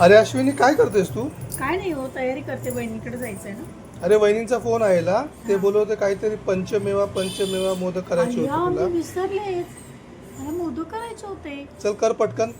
अरे अश्विनी काय करतेस तू? काय नाही हो तयारी करते बहिणीकडे जायचंय ना. अरे वहिनींचा फोन आलेला ते बोलत होते काहीतरी पंचमेवा पंचमेवा मोदक करायचे अय्या, होते मी तुला विसरलेच मला मोदक करायचे होते. चल कर पटकन.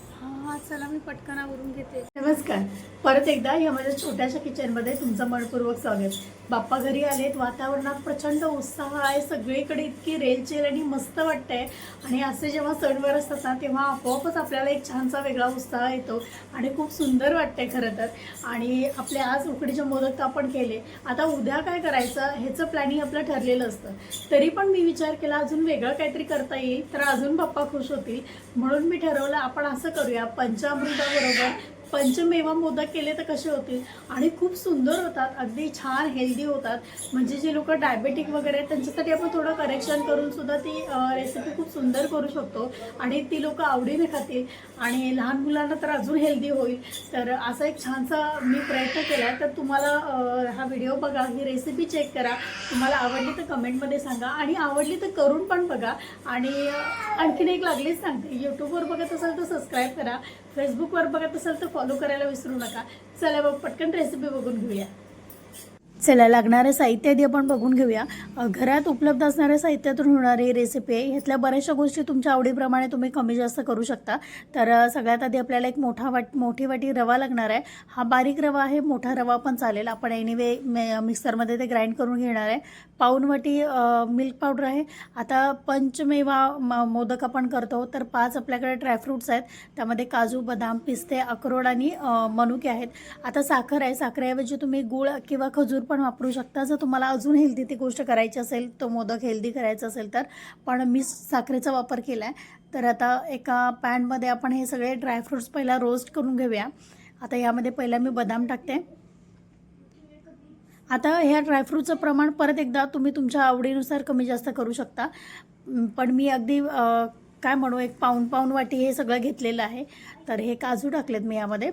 हा चला मी पटकन आवरून घेते. नमस्कार. परत एकदा या माझ्या छोट्याशा किचनमध्ये तुमचं मनपूर्वक स्वागत. बाप्पा घरी आलेत वातावरणात प्रचंड उत्साह आहे. सगळीकडे इतकी रेलचेल आणि मस्त वाटतंय. आणि असे जेव्हा सणवार असतात ना तेव्हा आपोआपच आपल्याला एक छानसा वेगळा उत्साह येतो आणि खूप सुंदर वाटतंय खरं तर. आणि आपले आज उकडीचे मोदक आपण केले. आता उद्या काय करायचं ह्याचं प्लॅनिंग आपलं ठरलेलं असतं. तरी पण मी विचार केला अजून वेगळं काहीतरी करता येईल तर अजून बाप्पा खुश होतील. म्हणून मी ठरवलं आपण असं करूया. पंचामृताबरोबर पंचमेवा मोदक केले तर कसे होतील? आणि खूप सुंदर होतात अगदी छान हेल्दी होतात. म्हणजे जे लोक डायबेटिक वगैरे आहेत त्यांच्यासाठी आपण थोडं करेक्शन करून सुद्धा ती रेसिपी खूप सुंदर करू शकतो. आणि ती लोक आवडीने खातील. आणि लहान मुलांना तर अजून हेल्दी होईल. तर असा एक छानसा मी प्रयत्न केला आहे तर तुम्हाला हा व्हिडिओ बघा ही रेसिपी चेक करा. तुम्हाला आवडली तर कमेंटमध्ये सांगा. आणि आवडली तर करून पण बघा. आणि आणखीन एक लागलीच सांगते. यूट्यूबवर बघत असाल तर सबस्क्राईब करा. फेसबुकवर बघत असाल तर फॉलो करायला विसरू नका. चला मग पटकन रेसिपी बघून घेऊया. चला लागणारं साहित्य आधी आपण बघून घेऊया. घरात उपलब्ध असणाऱ्या साहित्यातून होणारी रेसिपी आहे ह्यातल्या बऱ्याचशा गोष्टी तुमच्या आवडीप्रमाणे तुम्ही कमी जास्त करू शकता. तर सगळ्यात आधी आपल्याला एक मोठा वाट मोठी वाटी रवा लागणार आहे. हा बारीक रवा आहे मोठा रवा पण चालेल. आपण एनिवे मिक्सरमध्ये ते ग्राइंड करून घेणार आहे. पाऊन वाटी मिल्क पावडर आहे. आता पंचमेवा म- मोदक आपण करतो. तर पाच आपल्याकडे ड्रायफ्रूट्स आहेत. त्यामध्ये काजू बदाम पिस्ते अक्रोड आणि मनुके आहेत. आता साखर आहे. साखरेऐवजी तुम्ही गूळ किंवा खजूर पण वापरू शकता. जर तुम्हाला अजून हेल्दी ती गोष्ट करायची असेल तो मोदक हेल्दी करायचा असेल तर पण मी साखरेचा वापर केला आहे तर आता एका पॅनमध्ये आपण हे सगळे ड्रायफ्रूट्स पहिला रोस्ट करून घेऊया. आता यामध्ये पहिला मी बदाम टाकते. आता ह्या ड्रायफ्रूटचं प्रमाण परत एकदा तुम्ही तुमच्या आवडीनुसार कमी जास्त करू शकता. पण मी अगदी काय म्हणू एक पाऊन पाऊन वाटी हे सगळं घेतलेलं आहे. तर हे काजू टाकलेत मी यामध्ये.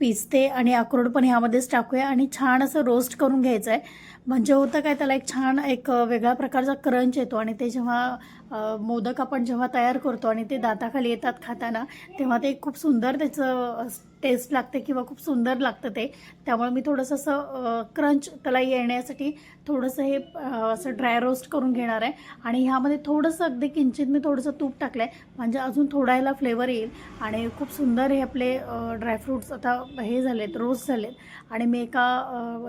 पिस्ते आणि अक्रोड पण ह्यामध्येच टाकूया आणि छान असं रोस्ट करून घ्यायचं आहे म्हणजे होतं काय त्याला एक छान एक वेगळ्या प्रकारचा क्रंच येतो आणि ते जेव्हा मोदक आपण जेव्हा तयार करतो आणि ते दाताखाली येतात खाताना तेव्हा ते खूप सुंदर त्याचं टेस्ट लागते किंवा खूप सुंदर लागतं ते. त्यामुळे मी थोडंसं असं क्रंच त्याला येण्यासाठी थोडंसं हे असं ड्राय रोस्ट करून घेणार आहे. आणि ह्यामध्ये थोडंसं अगदी किंचित मी थोडंसं तूप टाकलं आहे म्हणजे अजून थोडा ह्याला फ्लेवर येईल. आणि खूप सुंदर हे आपले ड्रायफ्रूट्स आता हे झालेत रोस्ट झालेत. आणि मी एका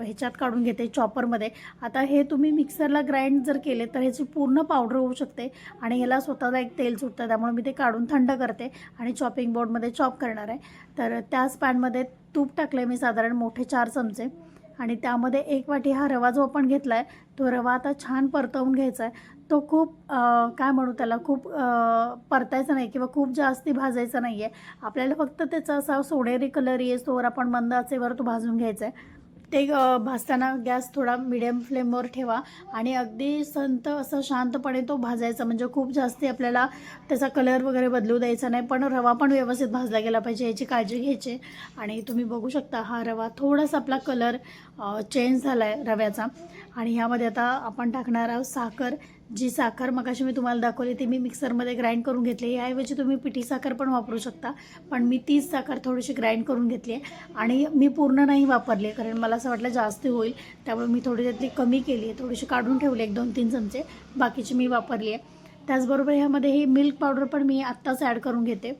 ह्याच्यात काढून घेते चॉपरमध्ये आता हे तुम्ही मिक्सरला ग्राइंड जर केले तर ह्याची पूर्ण पावडर होऊ शकते. आणि ह्याला स्वतःला एक तेल सुटतं. त्यामुळे मी ते काढून थंड करते. आणि चॉपिंग बोर्डमध्ये चॉप करणार आहे. तर त्या त्याच पॅनमध्ये तूप टाकलं आहे मी साधारण मोठे चार चमचे. आणि त्यामध्ये एक वाटी हा रवा जो आपण घेतला आहे तो रवा आता छान परतवून घ्यायचा आहे तो खूप काय म्हणू त्याला खूप परतायचा नाही किंवा खूप जास्ती भाजायचा नाही आहे आपल्याला फक्त त्याचा असा सोनेरी कलर येतोवर आपण मंद आचेवर तो भाजून घ्यायचा आहे ते भाजताना गॅस थोडा मिडियम फ्लेमवर ठेवा आणि अगदी संत असं शांतपणे तो भाजायचा. म्हणजे खूप जास्त आपल्याला त्याचा कलर वगैरे बदलू द्यायचा नाही पण रवा पण व्यवस्थित भाजला गेला पाहिजे याची काळजी घ्यायची. आणि तुम्ही बघू शकता हा रवा थोडासा आपला कलर चेंज झाला आहे रव्याचा. आणि ह्यामध्ये आता आपण टाकणार आहोत साखर. जी साखर मगाशी मी तुम्हाला दाखवली ती मी मिक्सरमध्ये ग्राइंड करून घेतली याऐवजी तुम्ही पिठी साखर पण वापरू शकता पण मी तीच साखर थोडीशी ग्राइंड करून घेतली आहे. आणि मी पूर्ण नाही वापरली कारण मला असं वाटलं जास्त होईल. त्यामुळे मी थोडी त्यातली कमी केली आहे. थोडीशी काढून ठेवली एक दोन तीन चमचे. बाकीची मी वापरली आहे. त्याचबरोबर ह्यामध्ये ही मिल्क पावडर पण मी आत्ताच ॲड करून घेते.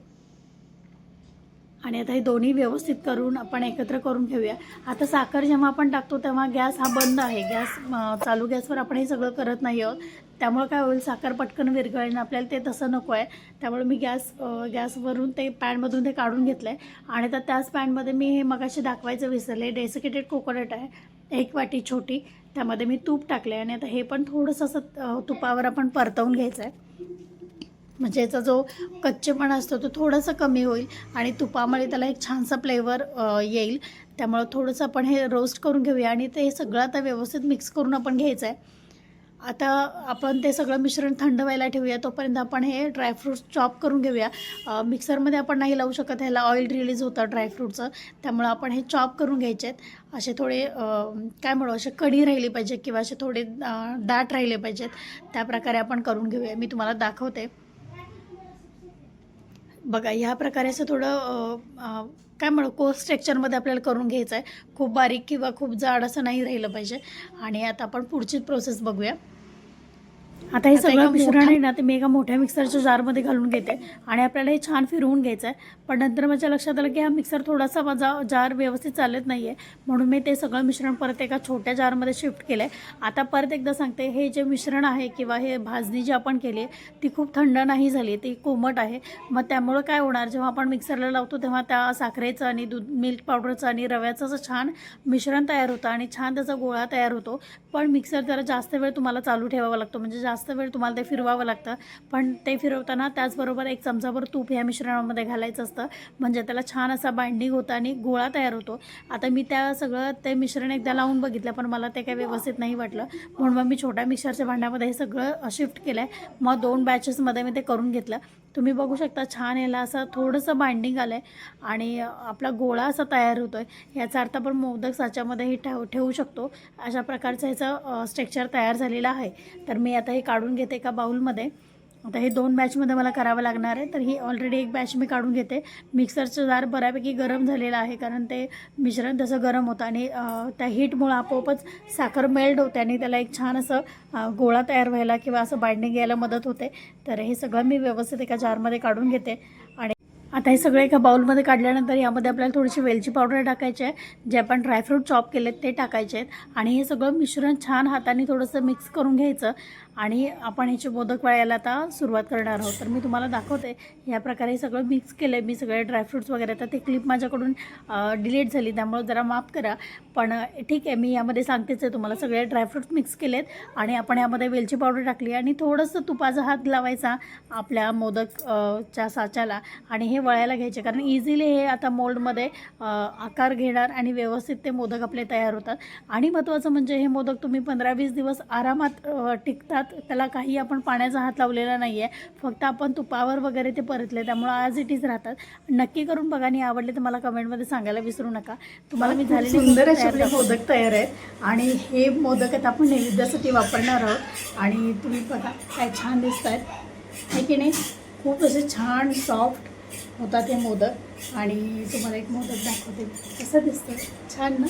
आणि आता हे दोन्ही व्यवस्थित करून आपण एकत्र करून घेऊया. आता साखर जेव्हा आपण टाकतो तेव्हा गॅस हा बंद आहे. गॅस चालू गॅसवर आपण हे सगळं करत नाही आहोत. त्यामुळे काय होईल साखर पटकन विरघळेल आपल्याला ते तसं नको आहे. त्यामुळे मी गॅस गॅसवरून ते पॅनमधून ते काढून घेतलं आहे आणि आता त्याच पॅनमध्ये मी हे मगाशी दाखवायचं विसरले. डेसिकेटेड कोकोनट आहे एक वाटी छोटी. त्यामध्ये मी तूप टाकले आणि आता हे पण थोडंसं असं तुपावर आपण परतवून घ्यायचं आहे म्हणजे याचा जो कच्चेपणा असतो तो थोडासा कमी होईल आणि तुपामुळे त्याला एक छानसा फ्लेवर येईल. त्यामुळं थोडंसं आपण हे रोस्ट करून घेऊया आणि ते सगळं आता व्यवस्थित मिक्स करून आपण घ्यायचं आहे आता आपण ते सगळं मिश्रण थंड व्हायला ठेवूया तोपर्यंत आपण हे ड्रायफ्रूट्स चॉप करून घेऊया. मिक्सरमध्ये आपण नाही लावू शकत ह्याला ऑइल रिलीज होतं ड्रायफ्रूटचं त्यामुळं आपण हे चॉप करून घ्यायचे आहेत असे थोडे काय म्हणू असे कडी राहिली पाहिजे किंवा असे थोडे दाट राहिले पाहिजेत. त्या प्रकारे आपण करून घेऊया. मी तुम्हाला दाखवते. बघा ह्या प्रकारे असं थोडं काय म्हणू कोर्स स्ट्रक्चरमध्ये आपल्याला करून घ्यायचं आहे खूप बारीक किंवा खूप जाड असं नाही राहिलं पाहिजे. आणि आता आपण पुढची प्रोसेस बघूया. आता हे सगळं मिश्रण आहे ना ते मी एका मोठ्या मिक्सरच्या जारमध्ये घालून घेते. आणि आपल्याला हे छान फिरवून घ्यायचं आहे पण नंतर माझ्या लक्षात आलं की हा मिक्सर थोडासा माझा जार व्यवस्थित चालत नाही आहे म्हणून मी ते सगळं मिश्रण परत एका छोट्या जारमध्ये शिफ्ट केलं आहे आता परत एकदा सांगते हे जे मिश्रण आहे किंवा हे भाजणी जी आपण केली आहे ती खूप थंड नाही झाली ती कोमट आहे. मग त्यामुळं काय होणार जेव्हा आपण मिक्सरला लावतो तेव्हा त्या साखरेचं आणि दूध मिल्क पावडरचं आणि रव्याचं असं छान मिश्रण तयार होतं आणि छान त्याचा गोळा तयार होतो. पण मिक्सर जरा जास्त वेळ तुम्हाला चालू ठेवावा लागतो. म्हणजे जास्त वेळ तुम्हाला ते फिरवावं लागतं. पण ते फिरवताना त्याचबरोबर एक चमचाभर तूप ह्या मिश्रणामध्ये घालायचं असतं. म्हणजे त्याला छान असा बाइंडिंग होतं आणि गोळा तयार होतो. आता मी त्या सगळं ते मिश्रण एकदा लावून बघितलं पण मला ते काही व्यवस्थित नाही वाटलं. म्हणून मग मी छोट्या मिक्सरच्या भांड्यामध्ये हे सगळं शिफ्ट केलं आहे मग दोन बॅचेसमध्ये मी ते करून घेतलं. तुम्ही बघू शकता छान याला असं थोडंसं बाइंडिंग आलं आहे आणि आपला गोळा असा तयार होतो आहे याचा अर्थ आपण मोदक साच्यामध्येही ठेव ठेवू शकतो. अशा प्रकारचं ह्याचं स्ट्रक्चर तयार झालेलं आहे. तर मी आता हे काढून घेते एका बाऊलमध्ये आता हे दोन बॅचमध्ये मला करावं लागणार आहे. तर ही ऑलरेडी एक बॅच मी काढून घेते. मिक्सरचं जार बऱ्यापैकी गरम झालेलं आहे कारण ते मिश्रण तसं गरम होतं आणि त्या हीटमुळं आपोआपच साखर मेल्ट होते आणि त्याला एक छान असं गोळा तयार व्हायला किंवा असं बाइंडिंग यायला मदत होते. तर हे सगळं मी व्यवस्थित एका जारमध्ये काढून घेते. आता हे सगळं एका बाउलमध्ये काढल्यानंतर यामध्ये आपल्याला थोडीशी वेलची पावडर टाकायची आहे जे आपण ड्रायफ्रूट चॉप केलेत ते टाकायचे आहेत. आणि हे सगळं मिश्रण छान हाताने थोडंसं मिक्स करून घ्यायचं. आणि आपण ह्याचे मोदक वळायला आता सुरुवात करणार आहोत. तर मी तुम्हाला दाखवते या प्रकारे हे सगळं मिक्स केलं आहे मी सगळे ड्रायफ्रूट्स वगैरे तर ते क्लिप माझ्याकडून डिलीट झाली त्यामुळे जरा माफ करा. पण ठीक आहे मी यामध्ये सांगतेच आहे तुम्हाला. सगळे ड्रायफ्रूट्स मिक्स केलेत. आणि आपण यामध्ये वेलची पावडर टाकली. आणि थोडंसं तुपाचा हात लावायचा आपल्या मोदक च्या साच्याला. आणि हे वळायला घ्यायचे. कारण इझिली हे आता मोल्डमध्ये आकार घेणार आणि व्यवस्थित ते मोदक आपले तयार होतात. आणि महत्त्वाचं म्हणजे हे मोदक तुम्ही पंधरा वीस दिवस आरामात टिकतात. त्याला काही आपण पाण्याचा हात लावलेला नाही आहे फक्त आपण तुपावर वगैरे ते परतले. त्यामुळे आज इट इज राहतात. नक्की करून बघा. आणि आवडले तर मला कमेंटमध्ये सांगायला विसरू नका. तुम्हाला मी झालेले सुंदर असे आपले मोदक तयार आहेत. आणि हे मोदक आता आपण नैवेद्यासाठी वापरणार आहोत. आणि तुम्ही बघा काय छान दिसत आहेत आहे की नाही? खूप असे छान सॉफ्ट होतात हे मोदक. आणि तुम्हाला एक मोदक दाखवते. कसं दिसतं छान ना?